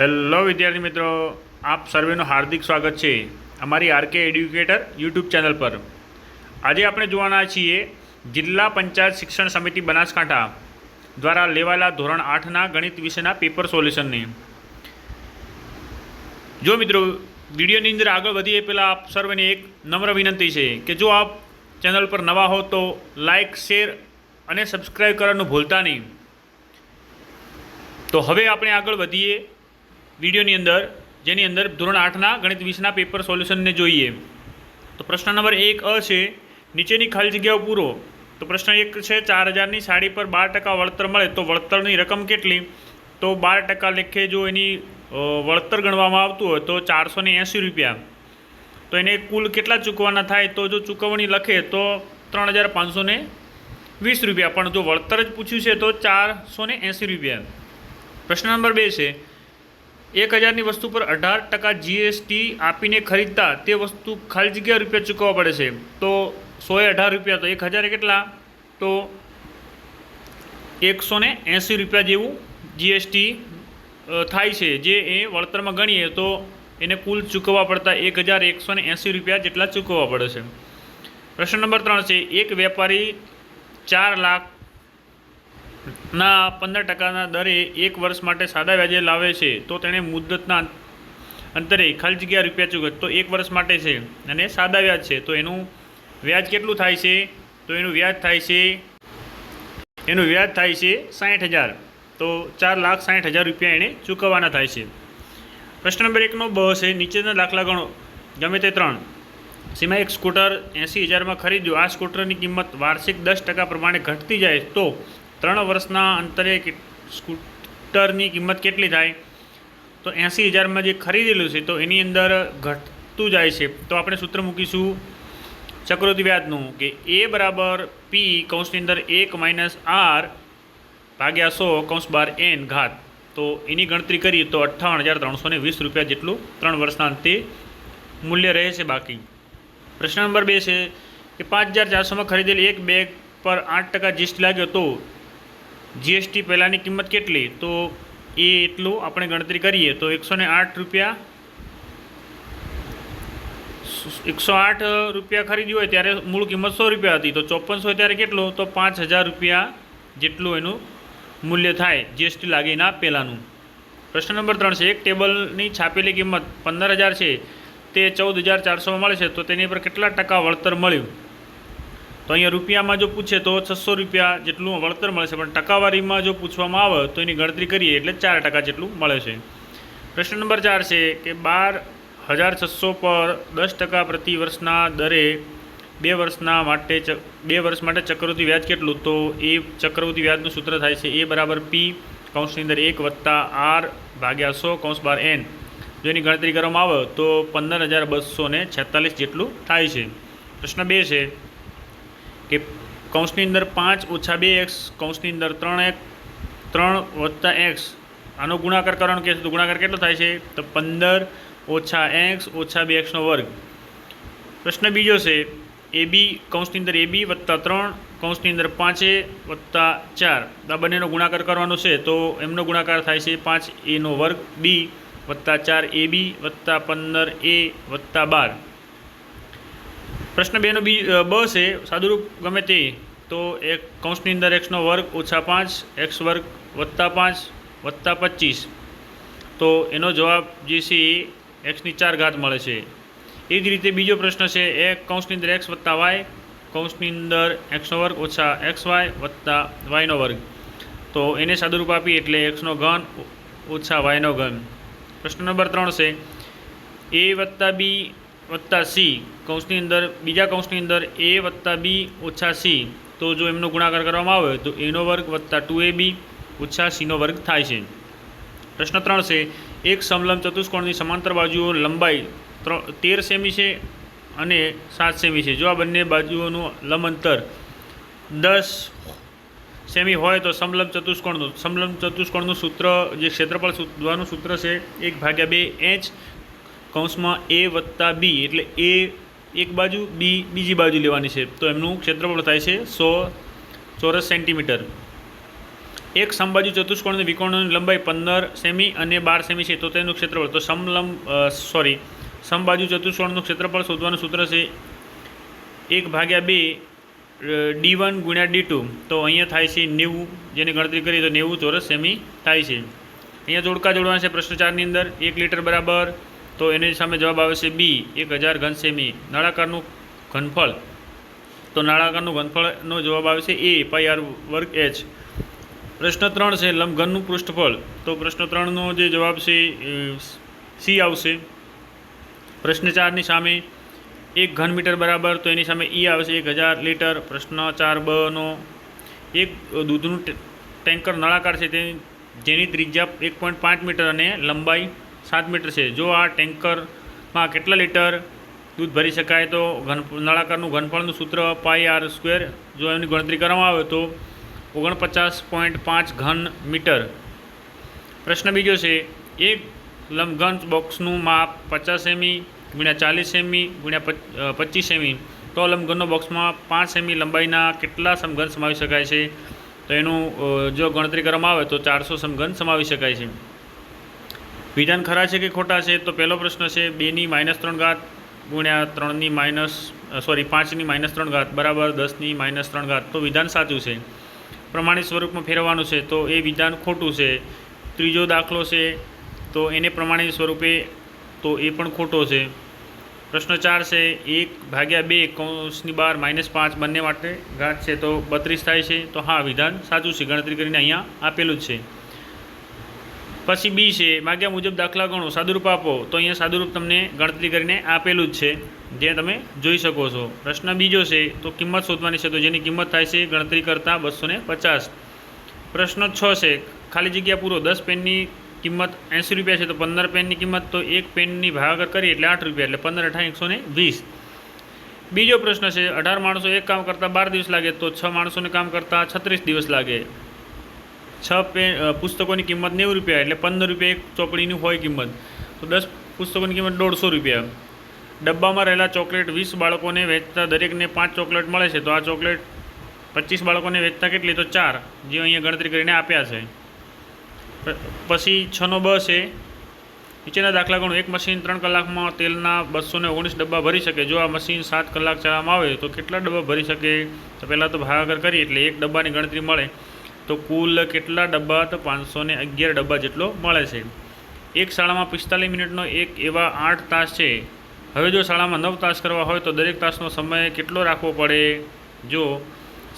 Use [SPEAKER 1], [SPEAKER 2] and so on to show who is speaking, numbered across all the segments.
[SPEAKER 1] Hello વિદ્યાર્થી મિત્રો, આપ સર્વેનું હાર્દિક સ્વાગત છે અમારી આરકે એડ્યુકેટર યુટ્યુબ ચેનલ પર. આજે આપણે જોવાના છીએ જિલ્લા પંચાયત શિક્ષણ સમિતિ બનાસકાંઠા દ્વારા લેવાયેલા ધોરણ આઠના ગણિત વિષયના પેપર સોલ્યુશનની. જો મિત્રો, વિડીયોની અંદર આગળ વધીએ પહેલાં આપ સર્વેને એક નમ્ર વિનંતી છે કે જો આપ ચેનલ પર નવા હો તો લાઇક શેર અને સબસ્ક્રાઈબ કરવાનું ભૂલતા નહીં. તો હવે આપણે આગળ વધીએ. વિડીયોની અંદર, જેની અંદર ધોરણ આઠના ગણિત વીસના પેપર સોલ્યુશનને જોઈએ. તો પ્રશ્ન નંબર એક અ છે, નીચેની ખાલી જગ્યાઓ પૂરો. તો પ્રશ્ન એક છે ચાર હજારની સાડી પર બાર ટકા વળતર મળે તો વળતરની રકમ કેટલી? તો બાર ટકા લેખે જો એની વળતર ગણવામાં આવતું હોય તો ચારસો ને એંસી રૂપિયા. તો એને કુલ કેટલા ચૂકવવાના થાય? તો જો ચૂકવણી લખે તો ત્રણ હજાર પાંચસો ને વીસ રૂપિયા. પણ જો વળતર જ પૂછ્યું છે તો ચારસો ને એંસી રૂપિયા. પ્રશ્ન નંબર બે છે એક હજારની વસ્તુ પર અઢાર ટકા જીએસટી આપીને ખરીદતા તે વસ્તુ ખાલી જગ્યા રૂપિયા ચૂકવવા પડે છે. તો સોએ અઢાર રૂપિયા, તો એક હજારે કેટલા? તો એકસો ને એંસી રૂપિયા જેવું જીએસટી થાય છે, જે એ વળતરમાં ગણીએ તો એને કુલ ચૂકવવા પડતા એક હજાર એકસો ને એંસી રૂપિયા જેટલા ચૂકવવા પડે છે. પ્રશ્ન નંબર ત્રણ છે, એક વેપારી ચાર લાખ ના, પંદર ટકાના દરે એક વર્ષ માટે સાદા વ્યાજે લાવે છે. તો તેણે મુદ્દતના અંતરે ખાલી જગ્યા રૂપિયા ચૂકવે તો એક વર્ષ માટે છે અને સાદા વ્યાજ છે. તો એનું વ્યાજ કેટલું થાય છે? તો એનું વ્યાજ થાય છે, એનું વ્યાજ થાય છે સાઠ હજાર. તો ચાર લાખ સાઠ હજાર રૂપિયા એણે ચૂકવવાના થાય છે. પ્રશ્ન નંબર એકનો બ છે, નીચેના દાખલા ગણો. ગમે તે ત્રણ. જેમાં એક સ્કૂટર એંસી હજારમાં ખરીદ્યું. આ સ્કૂટરની કિંમત વાર્ષિક દસ ટકા પ્રમાણે ઘટતી જાય તો ત્રણ વર્ષના અંતરે સ્કૂટરની કિંમત કેટલી થાય? તો એંસી હજારમાં જે ખરીદેલું છે, તો એની અંદર ઘટતું જાય છે. તો આપણે સૂત્ર મૂકીશું ચક્રવૃદ્ધિ વ્યાજનું, કે એ બરાબર પી કૌંસની અંદર એક માઇનસ આર ભાગ્યા સો કૌંસ બાર એન ઘાત. તો એની ગણતરી કરીએ તો અઠ્ઠાવન હજાર ત્રણસો ને વીસ રૂપિયા જેટલું ત્રણ વર્ષના અંતે મૂલ્ય રહે છે બાકી. પ્રશ્ન નંબર બે છે કે પાંચ હજાર ચારસોમાં ખરીદેલી એક બેગ પર આઠ ટકા જીએસટી લાગ્યો તો જીએસટી પહેલાંની કિંમત કેટલી? તો એ એટલું આપણે ગણતરી કરીએ તો એકસો આઠ રૂપિયા એકસો આઠ રૂપિયા ખરીદી હોય ત્યારે મૂળ કિંમત સો રૂપિયા હતી. તો ચોપનસો ત્યારે કેટલું? તો પાંચ હજાર રૂપિયા જેટલું એનું મૂલ્ય થાય જીએસટી લાગે એના પહેલાંનું. પ્રશ્ન નંબર ત્રણ છે, એક ટેબલની છાપેલી કિંમત પંદર હજાર છે, તે ચૌદ હજાર ચારસોમાં મળે છે, તો તેની પર કેટલા ટકા વળતર મળ્યું? તો અહીંયા રૂપિયામાં જો પૂછે તો છસો રૂપિયા જેટલું વળતર મળે છે. પણ ટકાવારીમાં જો પૂછવામાં આવે તો એની ગણતરી કરીએ એટલે ચાર ટકા જેટલું મળે છે. પ્રશ્ન નંબર ચાર છે કે બાર હજાર છસો પર દસ ટકા પ્રતિ વર્ષના દરે બે વર્ષના માટે બે વર્ષ માટે ચક્રવૃત્તિ વ્યાજ કેટલું? તો એ ચક્રવૃત્તિ વ્યાજનું સૂત્ર થાય છે એ બરાબર પી કૌંસની અંદર એક વત્તા આર ભાગ્યા સો કૌંસ બાર એન જો એની ગણતરી કરવામાં આવે તો પંદર હજાર બસો ને છેતાલીસ જેટલું થાય છે. પ્રશ્ન બે છે કે કૌંસની અંદર પાંચ ઓછા બે એક્સ, કૌંસની અંદર ત્રણ એક, ત્રણ વત્તા એક્સ. આનો ગુણાકાર કરવાનો કે છે તો ગુણાકાર કેટલો થાય છે? તો પંદર ઓછા એક્સ ઓછા બે એક્સનો વર્ગ. પ્રશ્ન બીજો છે, એ બી કૌંસની અંદર એ બી વત્તા ત્રણ, કૌંસની અંદર પાંચે વત્તા ચાર. આ બંનેનો ગુણાકાર કરવાનો છે, તો એમનો ગુણાકાર થાય છે પાંચ એનો વર્ગ બી વત્તા ચાર એ બી વત્તા પંદર એ વત્તા બાર. પ્રશ્ન બેનો બી બ છે, સાદુરૂપ ગમે તે. તો એક કૌંસની અંદર એક્સનો વર્ગ ઓછા પાંચ એક્સ વર્ગ વત્તા પાંચ, વત્તા પચીસ. તો એનો જવાબ જે છે એ એક્સની ચાર ઘાત મળે છે. એ જ રીતે બીજો પ્રશ્ન છે, એક કૌંસની અંદર એક્સ વત્તા વાય કૌંસની અંદર એક્સનો વર્ગ ઓછા એક્સ વાય વત્તા વાયનો વર્ગ. તો એને સાદુરૂપ આપી એટલે એક્સનો ઘન ઓછા વાયનો ઘન. પ્રશ્ન નંબર ત્રણ છે, એ વત્તા બી વત્તા સી. કૌંસની અંદર, બીજા કૌંસની અંદર એ વત્તા બી ઓછા સી. તો જો એમનો ગુણાકાર કરવામાં આવે તો એનો વર્ગ વત્તા ટુ એ બી ઓછા સીનો વર્ગ થાય છે. પ્રશ્ન ત્રણ છે, એક સમલંબ ચતુષ્કોણની સમાંતર બાજુઓ લંબાઈ તેર સેમી છે અને સાત સેમી છે. જો આ બંને બાજુઓનું લંબ અંતર દસ સેમી હોય તો સમલંબ ચતુષ્કોણનું સમલંબ ચતુષ્કોણનું સૂત્ર જે ક્ષેત્રફળ શોધવાનું સૂત્ર છે, એક ભાગ્યા બે એચ કૌંસમાં એ વત્તા બી એટલે એ એક બાજુ, બી, બીજી બાજુ લેવાની છે. તો એમનું ક્ષેત્રફળ થાય છે સો ચોરસ સેન્ટીમીટર. એક સમબાજુ ચતુષ્કોણની વિકોણની લંબાઈ પંદર સેમી અને બાર સેમી છે, તો તેનું ક્ષેત્રફળ, તો સમલંબ સોરી સમબાજુ ચતુષ્કોણનું ક્ષેત્રફળ શોધવાનું સૂત્ર છે એક ભાગ્યા બે ડી વન ગુણ્યા ડી ટુ. તો અહીંયા થાય છે નેવું, જેની ગણતરી કરીએ તો નેવું ચોરસ સેમી થાય છે. અહીંયા જોડકા જોડવાના છે પ્રશ્ન ચારની અંદર. એક લીટર બરાબર તો એની સામે જવાબ આવે છે બી, એક હજાર ઘન સેમી નળાકારનું ઘનફળ. તો નળાકારનું ઘનફળનો જવાબ આવે છે એ, પાઈ આર વર્ગ એચ. પ્રશ્ન ત્રણ છે, લંબઘનનું પૃષ્ઠફળ. તો પ્રશ્ન ત્રણનો જે જવાબ છે સી આવશે. પ્રશ્ન ચારની સામે એક ઘન મીટર બરાબર, તો એની સામે ઈ આવશે એક હજાર લીટર. પ્રશ્ન ચાર બનો. એક દૂધનું ટેન્કર નળાકાર છે, તે જેની ત્રિજ્યા એક પોઈન્ટ પાંચ મીટર અને લંબાઈ સાત મીટર છે. જો આ ટેન્કરમાં કેટલા લીટર દૂધ ભરી શકાય તો ઘન, નળાકારનું ઘનફળનું સૂત્ર પાઈ આર સ્ક્વેર, જો એની ગણતરી કરવામાં આવે તો ઓગણપચાસ પોઈન્ટ પાંચ ઘન મીટર. પ્રશ્ન બીજો છે, એક લંબઘન બોક્સનું માપ પચાસ સેમી ગુણ્યા ચાલીસ સેમી ગુણ્યા પચ- પચીસ સેમી. તો લંબઘનનો બોક્સમાં પાંચ સેમી લંબાઈના કેટલા સમઘન સમાવી શકાય છે? તો એનું જો ગણતરી કરવામાં આવે તો ચારસો સમઘન સમાવી શકાય છે. વિધાન ખરા છે કે ખોટા છે? તો પહેલો પ્રશ્ન છે, બેની માઇનસ ત્રણ ઘાત ગુણ્યા ત્રણની માઇનસ સોરી, પાંચની માઇનસ ત્રણ ઘાત બરાબર દસની માઇનસ ત્રણ ઘાત. તો વિધાન સાચું છે. પ્રમાણિત સ્વરૂપમાં ફેરવવાનું છે, તો એ વિધાન ખોટું છે. ત્રીજો દાખલો છે, તો એને પ્રમાણિત સ્વરૂપે તો એ પણ ખોટો છે. પ્રશ્ન ચાર છે, એક ભાગ્યા બે કૌંસની બાર માઇનસ પાંચ બંને માટે ઘાત છે, તો બત્રીસ થાય છે. તો હા, વિધાન સાચું છે. ગણતરી કરીને અહીંયા આપેલું જ છે. પછી બી છે, માગ્યા મુજબ દાખલા ગણો, સાદુરૂપ આપો, તો અહીંયા સાદુરૂપ તમને ગણતરી કરીને આપેલું જ છે. જે તમે જોઈ શકો છો. પ્રશ્ન બીજો છે, તો કિંમત શોધવાની છે, તો જેની કિંમત થાય છે ગણતરી કરતાં બસો પચાસ. પ્રશ્ન છ છે, ખાલી જગ્યા પૂરો, દસ પેનની કિંમત એંસી રૂપિયા છે, તો પંદર પેનની કિંમત, તો એક પેનની ભાગાકર કરીએ એટલે આઠ રૂપિયા, એટલે પંદર અઠા એકસો વીસ. બીજો પ્રશ્ન છે, અઢાર માણસો એક કામ કરતાં બાર દિવસ લાગે, તો છ માણસોને કામ કરતાં છત્રીસ દિવસ લાગે. છ પેન પુસ્તકોની કિંમત નેવું રૂપિયા, એટલે પંદર રૂપિયા એક ચોપડીની હોય કિંમત. તો દસ પુસ્તકોની કિંમત દોઢસો રૂપિયા. ડબ્બામાં રહેલા ચોકલેટ વીસ બાળકોને વેચતા દરેકને પાંચ ચોકલેટ મળે છે. તો આ ચોકલેટ પચીસ બાળકોને વેચતા કેટલી? તો ચાર, જે અહીંયા ગણતરી કરીને આપ્યા છે. પછી છનો બ છે. નીચેના દાખલા ગણો એક મશીન ત્રણ કલાકમાં તેલના બસો ને ઓગણીસ ડબ્બા ભરી શકે. જો આ મશીન સાત કલાક ચલાવવામાં આવે, તો કેટલા ડબ્બા ભરી શકે? તો પહેલાં તો ભાગાકાર કરીએ, એટલે એક ડબ્બાની ગણતરી મળે. તો કુલ કેટલા ડબ્બા તો પાંચસો ને અગિયાર ડબ્બા જેટલો મળે છે. એક શાળામાં પિસ્તાલીસ મિનિટનો એક એવા આઠ તાસ છે. હવે જો શાળામાં નવ તાસ કરવા હોય તો દરેક તાસનો સમય કેટલો રાખવો પડે? જો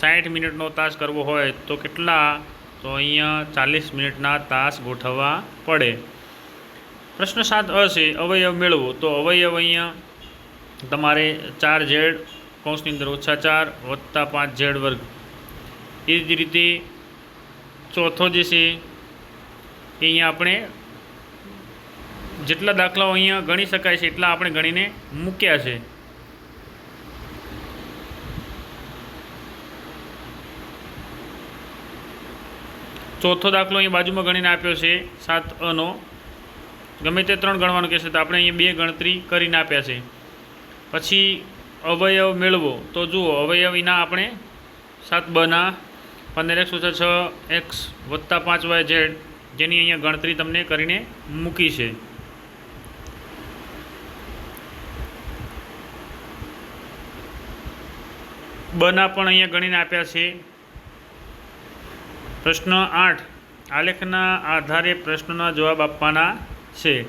[SPEAKER 1] સાઠ મિનિટનો તાસ કરવો હોય તો કેટલા? તો અહીંયા ચાલીસ મિનિટના તાસ ગોઠવવા પડે. પ્રશ્ન સાત અ છે, અવયવ મેળવો. તો અવયવ અહીંયા તમારે ચાર ઝેડ કૌંસની અંદર ઓછા ચાર વત્તા પાંચ ઝેડ વર્ગ. એ જ રીતે ચોથો જે છે એ અહીંયા આપણે જેટલા દાખલાઓ અહીંયા ગણી શકાય છે, એટલા આપણે ગણીને મૂક્યા છે. ચોથો દાખલો અહીં બાજુમાં ગણીને આપ્યો છે, સાત અનો. ગમે તે ત્રણ ગણવાનું કહેશે તો આપણે અહીંયા બે ગણતરી કરીને આપ્યા છે. પછી અવયવ મેળવો, તો જુઓ અવયવ વિના આપણે સાત બના પંદર એક્સ ઓછા છ, એક્સ વત્તા પાંચ વાય ઝેડ, જેની અહીંયા ગણતરી તમને કરીને મૂકી છે. બના પણ અહીંયા ગણીને આપ્યા છે. પ્રશ્ન આઠ, આલેખના આધારે પ્રશ્નના જવાબ આપવાના છે.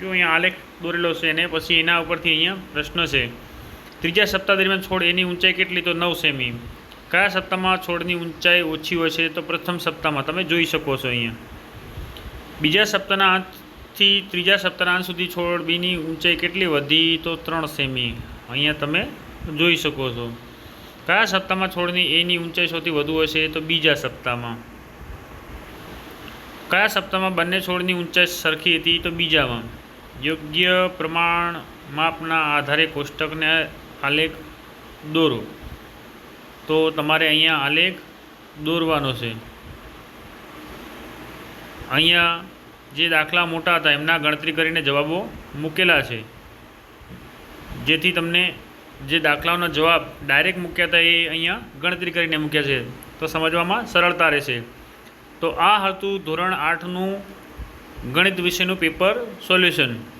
[SPEAKER 1] જો અહીંયા આલેખ દોરેલો છે અને પછી એના ઉપરથી અહીંયા પ્રશ્ન છે. ત્રીજા સપ્તાહ દરમિયાન છોડ એની ઊંચાઈ કેટલી? તો નવ સેમી. કયા સપ્તાહમાં છોડની ઊંચાઈ ઓછી હોય છે તો પ્રથમ સપ્તાહમાં તમે જોઈ શકો છો અહીંયા. બીજા સપ્તાહના અંતથી ત્રીજા સપ્તાહના અંત સુધી છોડ બીની ઊંચાઈ કેટલી વધી તો ત્રણ સેમી. અહીંયા તમે જોઈ શકો છો. કયા સપ્તાહમાં છોડની એની ઊંચાઈ સૌથી વધુ હશે તો બીજા સપ્તાહમાં. કયા સપ્તાહમાં બંને છોડની ઊંચાઈ સરખી હતી તો બીજામાં. યોગ્ય પ્રમાણ માપના આધારે કોષ્ટકને આલેખ દોરો. તો તમારે અહીંયા આલેખ દોરવાનો છે. અહીંયા જે દાખલા મોટા હતા, એમના ગણતરી કરીને જવાબો મૂકેલા છે. જેથી તમને જે દાખલાઓનો જવાબ ડાયરેક્ટ મૂક્યા હતા, એ અહીંયા ગણતરી કરીને મૂક્યા છે. તો સમજવામાં સરળતા રહેશે. તો આ હતું ધોરણ આઠનું ગણિત વિષયનું પેપર સોલ્યુશન.